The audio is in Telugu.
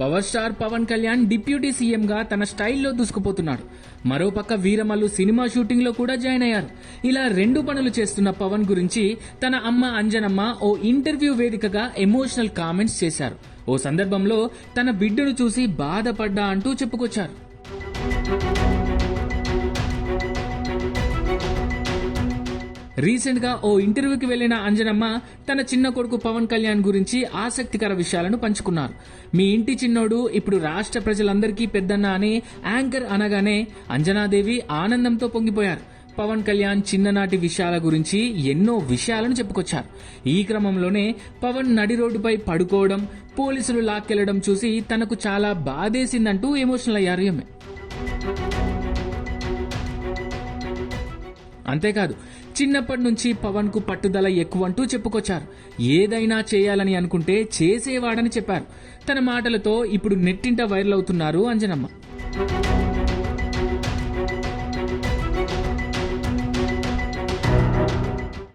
Power star Pawan Kalyan deputy సీఎంగా తన స్టైల్లో దూసుకుపోతున్నాడు. మరోపక్క వీరమల్లు సినిమా షూటింగ్లో కూడా జాయిన్ అయ్యారు. ఇలా రెండు పనులు చేస్తున్న పవన్ గురించి తన అమ్మ అంజనమ్మ ఓ ఇంటర్వ్యూ వేదికగా ఎమోషనల్ కామెంట్స్ చేశారు. ఓ సందర్భంలో తన బిడ్డను చూసి బాధపడ్డా అంటూ చెప్పుకొచ్చారు. రీసెంట్గా ఓ ఇంటర్వ్యూకి వెళ్ళిన అంజనమ్మ తన చిన్న కొడుకు పవన్ కళ్యాణ్ గురించి ఆసక్తికర విషయాలను పంచుకున్నారు. మీ ఇంటి చిన్నోడు ఇప్పుడు రాష్ట్ర ప్రజలందరికీ పెద్దన్న అని యాంకర్ అనగానే అంజనాదేవి ఆనందంతో పొంగిపోయారు. పవన్ కళ్యాణ్ చిన్ననాటి విషయాల గురించి ఎన్నో విషయాలను చెప్పుకొచ్చారు. ఈ క్రమంలోనే పవన్ నడి రోడ్డుపై పడుకోవడం పోలీసులు లాక్కెళ్ళడం చూసి తనకు చాలా బాధేసిందంటూ ఎమోషనల్ అయ్యారు ఈమె. అంతేకాదు చిన్నప్పటి నుంచి పవన్కు పట్టుదల ఎక్కువంటూ చెప్పుకొచ్చారు. ఏదైనా చేయాలని అనుకుంటే చేసేవాడని చెప్పారు. తన మాటలతో ఇప్పుడు నెట్టింట వైరల్ అవుతున్నారు అంజనమ్మ.